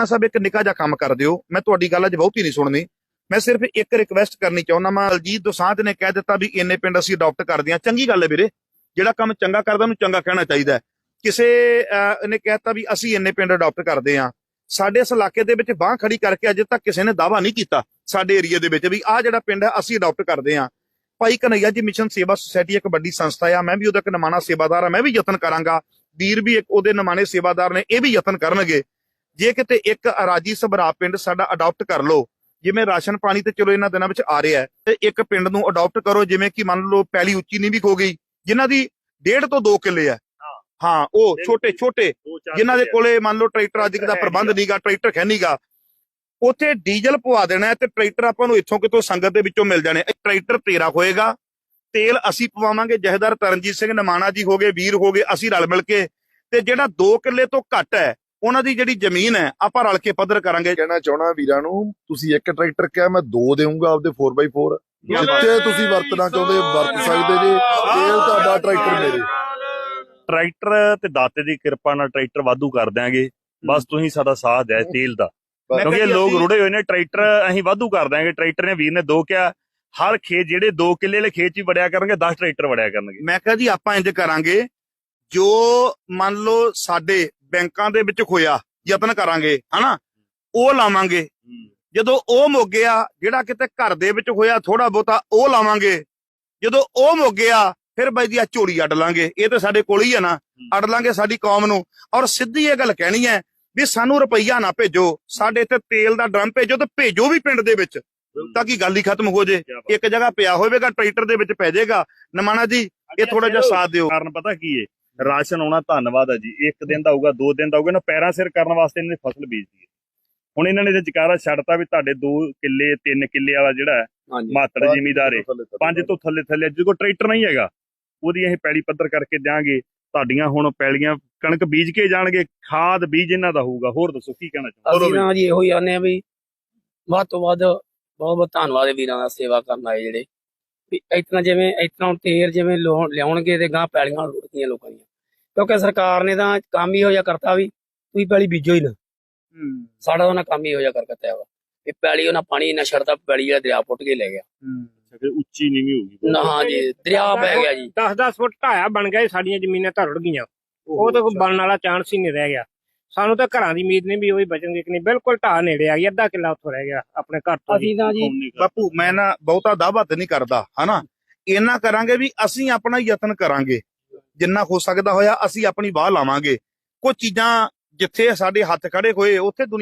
ਨਮਾਣਾ ਸਾਹਿਬ ਇੱਕ ਨਿੱਕਾ ਜਿਹਾ ਕੰਮ ਕਰ ਦਿਓ। ਮੈਂ ਤੁਹਾਡੀ ਗੱਲ ਅੱਜ ਬਹੁਤੀ ਨਹੀਂ ਸੁਣਨੀ। ਮੈਂ ਸਿਰਫ ਇੱਕ ਰਿਕਵੈਸਟ ਕਰਨੀ ਚਾਹੁੰਦਾ ਮੈਂ ਅਲਜੀਤ ਦੋਸਾਂਝ ਨੇ ਕਹਿ ਦਿੱਤਾ ਵੀ ਇੰਨੇ ਪਿੰਡ ਅਸੀਂ ਅਡਾਪਟ ਕਰਦੇ ਹਾਂ ਚੰਗੀ ਗੱਲ ਹੈ ਵੀਰੇ। ਜਿਹੜਾ ਕੰਮ ਚੰਗਾ ਕਰਦਾ, ਉਹਨੂੰ ਚੰਗਾ ਕਹਿਣਾ ਚਾਹੀਦਾ ਕਿਸੇ ਨੇ ਕਹਿਤਾ ਵੀ ਅਸੀਂ ਇੰਨੇ ਪਿੰਡ ਅਡਾਪਟ ਕਰਦੇ ਹਾਂ। ਸਾਡੇ ਇਸ ਇਲਾਕੇ ਦੇ ਵਿੱਚ ਬਾਹ ਖੜੀ ਕਰਕੇ ਅਜੇ ਤੱਕ ਕਿਸੇ ਨੇ ਦਾਵਾ ਨਹੀਂ ਕੀਤਾ ਸਾਡੇ ਏਰੀਆ ਦੇ ਵਿੱਚ ਵੀ ਆਹ ਜਿਹੜਾ ਪਿੰਡ ਹੈ, ਅਸੀਂ ਅਡਾਪਟ ਕਰਦੇ ਹਾਂ। ਭਾਈ ਕਨਈਆ ਜੀ ਮਿਸ਼ਨ ਸੇਵਾ ਸੁਸਾਇਟੀ ਇੱਕ ਵੱਡੀ ਸੰਸਥਾ ਆ। ਮੈਂ ਵੀ ਉਹਦਾ ਇੱਕ ਨਮਾਣਾ ਸੇਵਾਦਾਰ ਆ ਮੈਂ ਵੀ ਯਤਨ ਕਰਾਂਗਾ। ਵੀਰ ਵੀ ਇੱਕ ਉਹਦੇ ਨਮਾਣੇ ਸੇਵਾਦਾਰ ਨੇ। ਇਹ ਵੀ ਯਤਨ ਕਰਨਗੇ। ਜੇ ਕਿਤੇ ਇੱਕ ਅਰਾਜੀ ਸਭਰਾ ਪਿੰਡ ਸਾਡਾ ਅਡਾਪਟ ਕਰ ਲਓ ਜਿਵੇਂ ਰਾਸ਼ਨ ਪਾਣੀ ਤੇ ਚਲੋ ਇਹਨਾਂ ਦਿਨਾਂ ਵਿੱਚ ਆ ਰਿਹਾ ਤੇ ਇੱਕ ਪਿੰਡ ਨੂੰ ਅਡਾਪਟ ਕਰੋ ਜਿਵੇਂ ਕਿ ਮੰਨ ਲਓ ਪੈਲੀ ਉੱਚੀ ਨੀਵੀਂ ਹੋ ਗਈ ਜਿਨ੍ਹਾਂ ਦੀ ਡੇਢ ਤੋਂ 2 ਕਿੱਲੇ ਆ ਹਾਂ। ਉਹ ਛੋਟੇ ਛੋਟੇ ਜਿਨ੍ਹਾਂ ਦੇ ਕੋਲੇ ਮੰਨ ਲਓ ਟਰੈਕਟਰ ਅੱਜ ਦਾ ਪ੍ਰਬੰਧ ਨਹੀਂਗਾ ਟਰੈਕਟਰ ਹੈ ਨਹੀਂਗਾ ਉੱਥੇ ਡੀਜ਼ਲ ਪਵਾ ਦੇਣਾ ਤੇ ਟਰੈਕਟਰ ਆਪਾਂ ਨੂੰ ਇੱਥੋਂ ਕਿਤੋਂ ਸੰਗਤ ਦੇ ਵਿੱਚੋਂ ਮਿਲ ਜਾਣੇ। ਟਰੈਕਟਰ ਤੇਰਾ ਹੋਏਗਾ ਤੇਲ ਅਸੀਂ ਪਵਾਵਾਂਗੇ ਜਹੇਦਾਰ ਤਰਨਜੀਤ ਸਿੰਘ ਨਮਾਣਾ ਜੀ ਹੋਗੇ ਵੀਰ ਹੋਗੇ ਅਸੀਂ ਰਲ ਮਿਲ ਕੇ ਤੇ ਜਿਹੜਾ 2 ਕਿੱਲੇ ਤੋਂ ਘੱਟ ਹੈ ਉਹਨਾਂ ਦੀ ਜਿਹੜੀ ਜ਼ਮੀਨ ਹੈ ਆਪਾਂ ਰਲ ਕੇ ਪੱਧਰ ਕਰਾਂਗੇ। ਕਹਿਣਾ ਚਾਹਣਾ ਵੀਰਾਂ ਨੂੰ ਤੁਸੀਂ ਇੱਕ ਟਰੈਕਟਰ ਕਿਹਾ ਮੈਂ ਦੋ ਦੇਵਾਂਗਾ ਆਪਦੇ 4x4 ਜਿੱਥੇ ਤੁਸੀਂ ਵਰਤਣਾ ਚਾਹੁੰਦੇ ਵਰਤ ਸਕਦੇ ਜੇ ਤੇਲ ਤੁਹਾਡਾ ਟਰੈਕਟਰ ਮੇਰੇ। ਟਰੈਕਟਰ ਤੇ ਦਾਤੇ ਦੀ ਕਿਰਪਾ ਨਾਲ ਟਰੈਕਟਰ ਵਾਧੂ ਕਰ ਦਿਆਂਗੇ। ਬਸ ਤੁਸੀਂ ਸਾਡਾ ਸਾਥ ਦਿਆ ਤੇਲ ਦਾ। ਕਿਉਂਕਿ ਲੋਕ ਰੁੜੇ ਹੋਏ ਨੇ ਟਰੈਕਟਰ ਅਸੀਂ ਵਾਧੂ ਕਰ ਦਿਆਂਗੇ। ਟਰੈਕਟਰ ਨੇ ਵੀਰ ਨੇ ਦੋ ਕਿਹਾ ਹਰ ਖੇਤ ਜਿਹੜੇ 2 ਕਿੱਲੇ ਵਾਲੇ ਖੇਤ 'ਚ ਹੀ ਵੜਿਆ ਕਰਨਗੇ 10 ਟਰੈਕਟਰ ਵੜਿਆ ਕਰਨਗੇ। ਮੈਂ ਕਿਹਾ ਜੀ ਆਪਾਂ ਇੰਜ ਕਰਾਂਗੇ ਜੋ ਮੰਨ ਲਓ ਸਾਡੇ ਬੈਂਕਾਂ ਦੇ ਵਿੱਚ ਖੋਇਆ ਯਤਨ ਕਰਾਂਗੇ ਹਨਾ? ਉਹ ਲਾਵਾਂਗੇ। ਜਦੋਂ ਉਹ ਮੁੱਕ ਗਿਆ ਜਿਹੜਾ ਕਿਤੇ ਘਰ ਦੇ ਵਿੱਚ ਹੋਇਆ ਥੋੜਾ ਬਹੁਤਾ ਉਹ ਲਾਵਾਂਗੇ। ਜਦੋਂ ਉਹ ਮੁੱਕ ਗਿਆ ਫਿਰ ਬਾਈ ਦੀ ਆ ਝੋਲੀ ਅੱਡ ਲਾਂਗੇ। ਇਹ ਤਾਂ ਸਾਡੇ ਕੋਲ ਹੀ ਆ ਨਾ। ਅੱਡ ਲਾਂਗੇ ਸਾਡੀ ਕੌਮ ਨੂੰ। ਔਰ ਸਿੱਧੀ ਇਹ ਗੱਲ ਕਹਿਣੀ ਹੈ ਵੀ ਸਾਨੂੰ ਰੁਪਈਆ ਨਾ ਭੇਜੋ। ਸਾਡੇ ਇੱਥੇ ਤੇਲ ਦਾ ਡਰਮ ਭੇਜੋ ਤੇ ਭੇਜੋ ਵੀ ਪਿੰਡ ਦੇ ਵਿੱਚ ਤਾਂ ਕਿ ਗੱਲ ਹੀ ਖਤਮ ਹੋ ਜੇ। ਇੱਕ ਜਗ੍ਹਾ ਪਿਆ ਹੋਵੇਗਾ ਟਰੈਕਟਰ ਦੇ ਵਿੱਚ ਪੈ ਜਾਏਗਾ। ਨਮਾਣਾ ਜੀ ਇਹ ਥੋੜਾ ਜਿਹਾ ਸਾਥ ਦਿਓ। ਕਾਰਨ ਪਤਾ ਕੀ ਹੈ ਰਾਸ਼ਨ ਆਉਣਾ ਧੰਨਵਾਦ ਹੈ ਜੀ। ਇੱਕ ਦਿਨ ਦਾ ਆਊਗਾ ਦੋ ਦਿਨ ਦਾ ਆਊਗਾ ਨਾ ਪੈਰਾਂ ਸਿਰ ਕਰਨ ਵਾਸਤੇ ਇਹਨਾਂ ਨੇ ਫਸਲ ਬੀਜਦੀ ਹੈ। ਹੁਣ ਇਹਨਾਂ ਨੇ ਤੇ ਜਕਾਰਾ ਛੱਡਤਾ ਵੀ ਤੁਹਾਡੇ 2 ਕਿੱਲੇ 3 ਕਿੱਲੇ ਵਾਲਾ ਜਿਹੜਾ ਮਾਤੜ ਜ਼ਿਮੀਦਾਰ ਹੈ ਪੰਜ ਤੋਂ ਥੱਲੇ ਥੱਲੇ ਜੇ ਕੋਈ ਟਰੈਕਟਰ ਨਹੀਂ ਹੈਗਾ। ਉਹਦੀ ਅਸੀਂ ਪੈਲੀ ਪੱਧਰ ਕਰਕੇ ਦਿਆਂਗੇ। ਤੁਹਾਡੀਆਂ ਹੁਣ ਪੈਲੀਆਂ ਕਣਕ ਬੀਜ ਕੇ ਜਾਣਗੇ ਖਾਦ ਬੀਜ ਇਹਨਾਂ ਦਾ ਹੋਊਗਾ। ਹੋਰ ਦੱਸੋ ਕੀ ਕਹਿਣਾ ਚਾਹੁੰਦੇ ਅਸੀਂ ਨਾ ਜੀ ਇਹੋ ਹੀ ਆਨੇ ਆ ਵੀ ਵੱਧ ਤੋਂ ਵੱਧ ਬਹੁਤ ਬਹੁਤ ਧੰਨਵਾਦ ਹੈ ਵੀਰਾਂ ਦਾ ਸੇਵਾ ਕਰਨ ਆਏ ਜਿਹੜੇ। ਵੀ ਇਤਨਾ ਜਿਵੇਂ ਇਤਨਾ ਤੇਲ ਜਿਵੇਂ ਲਿਆਉਣ- ਲਿਆਉਣਗੇ ਤੇ ਗਾਂ ਪੈਲੀਆਂ ਰੁੜਦੀਆਂ ਲੋਕਾਂ ਦੀਆਂ। ਕਿਉਂਕਿ ਸਰਕਾਰ ਨੇ ਤਾਂ ਕੰਮ ਹੀ ਹੋ ਜਾ ਕਰਤਾ ਵੀ ਤੁਸੀਂ ਪੈਲੀ ਬੀਜੋ ਹੀ ਨਾ। ਸਾਡਾ ਉਹਨਾਂ ਕੰਮ ਹੀ ਹੋ ਜਾ ਕਰ ਕਰਤਾ ਵਾ। ਵੀ ਪੈਲੀ ਉਹਨਾਂ ਪਾਣੀ ਨਾ ਛੱਡਦਾ ਪੈਲੀ ਜਿਹੜਾ ਦਰਿਆ ਪੁੱਟ ਕੇ ਲੈ ਗਿਆ। ਫਿਰ ਉੱਚੀ ਨੀਵੀਂ ਹੋਊਗੀ ਨਾ ਹਾਂ ਜੀ ਦਰਿਆ ਬਹਿ ਗਿਆ ਜੀ। 10-10 ਫੁੱਟ ਢਾਇਆ ਬਣ ਗਿਆ ਸਾਡੀਆਂ ਜ਼ਮੀਨਾਂ ਤਾਂ ਰੁੜ ਗਈਆਂ। ਉਹ ਤਾਂ ਕੋਈ ਬਣਨ ਵਾਲਾ ਚਾਂਸ ਹੀ ਨਹੀਂ ਰਹਿ ਗਿਆ। ਸਾਨੂੰ ਤਾਂ ਘਰਾਂ ਦੀ ਉਮੀਦ ਨਹੀਂ ਵੀ ਉਹ ਹੀ ਬਚਣਗੇ ਕਿ ਨਹੀਂ। ਬਿਲਕੁਲ ਢਾਹ ਨੇੜੇ ਆ ਗਈ ਅੱਧਾ ਕਿੱਲਾ ਉੱਥੋਂ ਰਹਿ ਗਿਆ ਆਪਣੇ ਘਰ ਤੋਂ ਅਸੀਂ ਤਾਂ ਜੀ ਬਾਪੂ ਮੈਂ ਨਾ ਬਹੁਤਾ ਦਾਅਵਾ ਤੇ ਨਹੀਂ ਕਰਦਾ ਹਨਾ? ਇੰਨਾ ਕਰਾਂਗੇ ਵੀ ਅਸੀਂ ਆਪਣਾ ਯਤਨ ਕਰਾਂਗੇ। ਜਿੰਨਾ ਹੋ ਸਕਦਾ ਹੋਇਆ ਅਸੀਂ ਆਪਣੀ ਬਾਹ ਲਾਵਾਂਗੇ। ਕੁਝ ਚੀਜ਼ਾਂ ਜਿੱਥੇ ਸਾਡੇ ਹੱਥ ਖੜੇ ਹੋਏ, ਉੱਥੇ ਦੁਨੀਆ